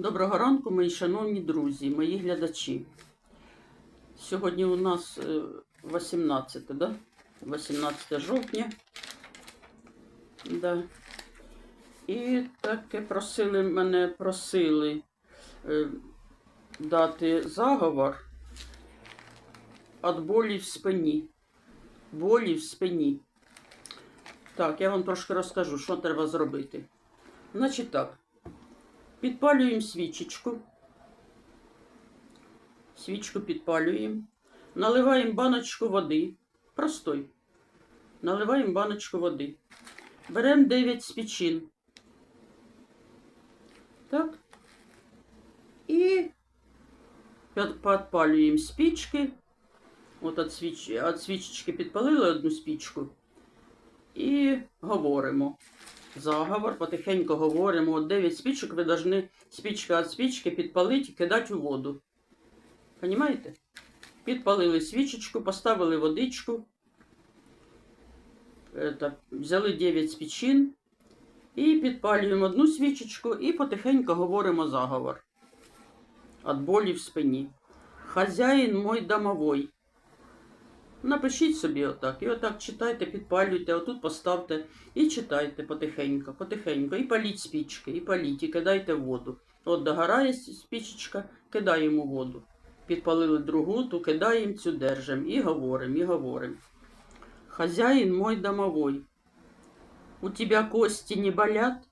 Доброго ранку, мої шановні друзі, мої глядачі. Сьогодні у нас е, 18, да? 18 жовтня. Да. І таке просили мене просили е, дати заговор від болі в спині. Болі в спині. Так, я вам трошки розкажу, що треба зробити. Значить так. Підпалюємо свічечку. Свічку підпалюємо. Наливаємо баночку води. Простой. Наливаємо баночку води. Беремо 9 спічин. Так. І підпалюємо спічки. От від, свіч... свічечки підпалили одну спічку. І говоримо заговор, потихеньку говоримо. От 9 спічок ви повинні спічка від спічки підпалити і кидати у воду. Понімаєте? Підпалили свічечку, поставили водичку. Это, взяли 9 спічин і підпалюємо одну свічечку і потихеньку говоримо заговор. От болі в спині. Хазяїн мой домовой. Напишіть собі отак. І отак читайте, підпалюйте, отут поставте і читайте потихеньку, потихеньку. І паліть спічки, і паліть, і кидайте воду. От догорає спічечка, кидаємо воду. Підпалили другу, ту кидаємо, цю держимо. І говоримо, і говоримо. Хазяїн мой домовой. У тебя кости не болят?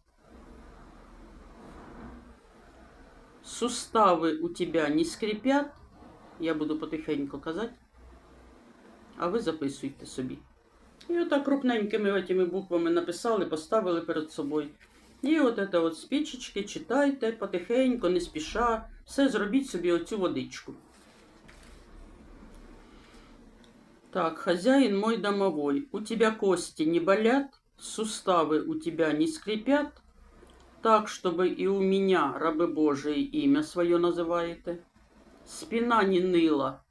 Суставы у тебя не скрипят? Я буду потихеньку казати а ви записуйте собі. І отак крупненькими этими буквами написали, поставили перед собою. І от це от спічечки читайте потихеньку, не спіша. Все зробіть собі оцю водичку. Так, хозяин мой домовой, у тебя кости не болят, суставы у тебя не скрипят, так, чтобы и у меня, рабы Божии, имя свое называете, спина не ныла,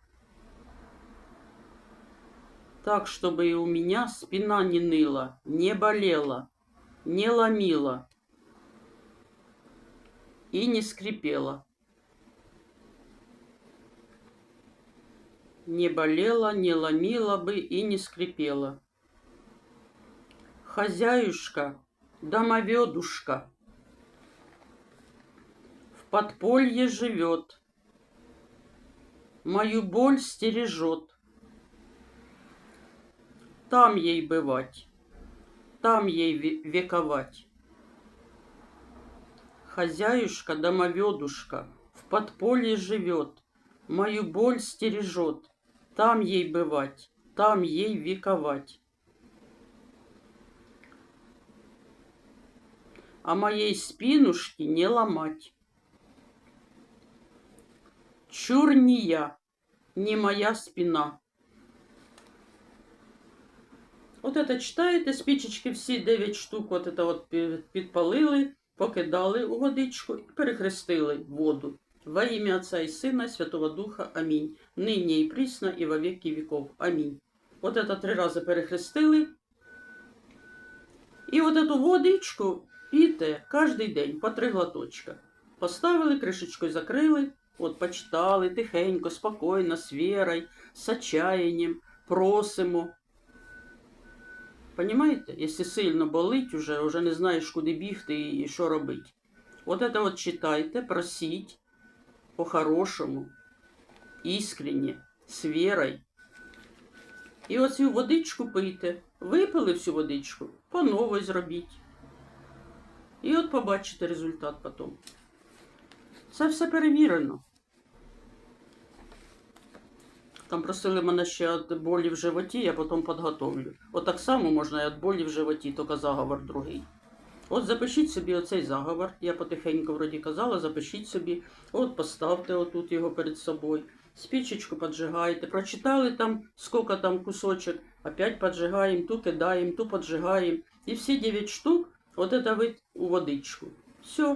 так, чтобы и у меня спина не ныла, не болела, не ломила и не скрипела. Не болела, не ломила бы и не скрипела. Хозяюшка, домоведушка, в подполье живет, мою боль стережет. Там ей бывать, там ей ве- вековать. Хозяюшка, домоведушка, в подполье живет, мою боль стережет. Там ей бывать, там ей вековать. А моей спинушки не ломать. Чур не я, не моя спина. От это читаєте, спічечки всі 9 штук, от это от пі- підпалили, покидали у водичку і перехрестили воду. Во ім'я Отця і Сина, і Святого Духа. Амінь. Нині і прісно, і во віки віков. Амінь. От это три рази перехрестили. І от эту водичку пійте кожен день по три глоточка. Поставили, кришечкою закрили, от почитали тихенько, спокійно, з вірою, з отчаянням, просимо. Понимаете? Якщо сильно болить, уже, уже не знаєш, куди бігти і що робити. От это от читайте, просіть по-хорошому, іскренне, з вірою. І оцю водичку пийте. Випили всю водичку, по новій зробіть. І от побачите результат потім. Це все перевірено. Там просили мене ще від болі в животі, я потім підготовлю. От так само можна і від болі в животі, тільки заговор другий. От запишіть собі оцей заговор. Я потихеньку вроді казала, запишіть собі. От поставте отут його перед собою. Спічечку поджигайте. Прочитали там, скільки там кусочок, опять поджигаємо, ту кидаємо, ту поджигаємо. І всі 9 штук, от це ви у водичку. Все.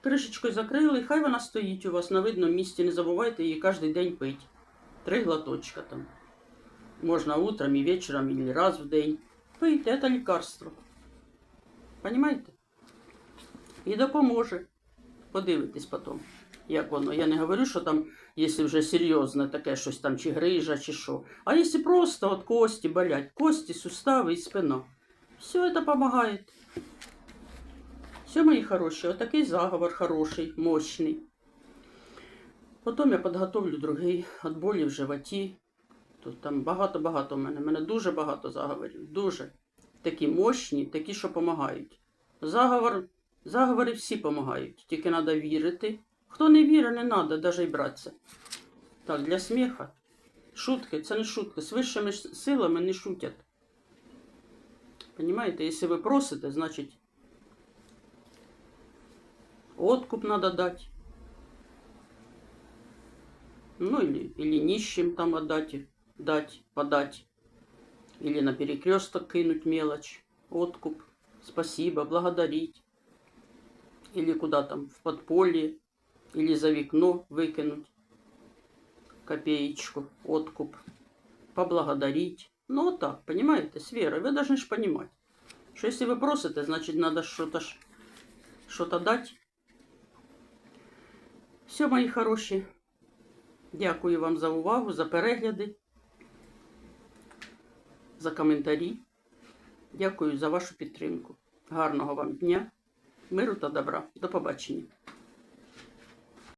Кришечкою закрили, хай вона стоїть у вас на видному місці, не забувайте її кожен день пити. Три глоточка там. Можно утром и вечером или раз в день. Пийте, это лекарство. Понимаете? І допоможе. Подивитесь потім, як воно. Я не говорю, що там, якщо вже серйозне таке щось там, чи грижа, чи що. А якщо просто от кості болять, кості, сустави і спина. Все це допомагає. Все, мої хороші, отакий заговор хороший, мощний. Потім я підготовлю другий від болі в животі. Тут там багато-багато в мене. У мене дуже багато заговорів. Дуже. Такі мощні, такі, що допомагають. Заговор, заговори всі допомагають. Тільки треба вірити. Хто не вірить, не треба навіть і братися. Так, для сміха. Шутки, це не шутки. З вищими силами не шутять. Понимаете, якщо ви просите, значить откуп надо дать. Ну, или, или нищим там отдать, дать, подать. Или на перекресток кинуть мелочь, откуп, спасибо, благодарить. Или куда там, в подполье, или за вікно выкинуть копеечку, откуп, поблагодарить. Ну, вот так, понимаете, с верой. Вы должны же понимать, что если вы просите, значит, надо что-то ж- что-то дать. Все, мої хороші. Дякую вам за увагу, за перегляди, за коментарі. Дякую за вашу підтримку. Гарного вам дня, миру та добра. До побачення.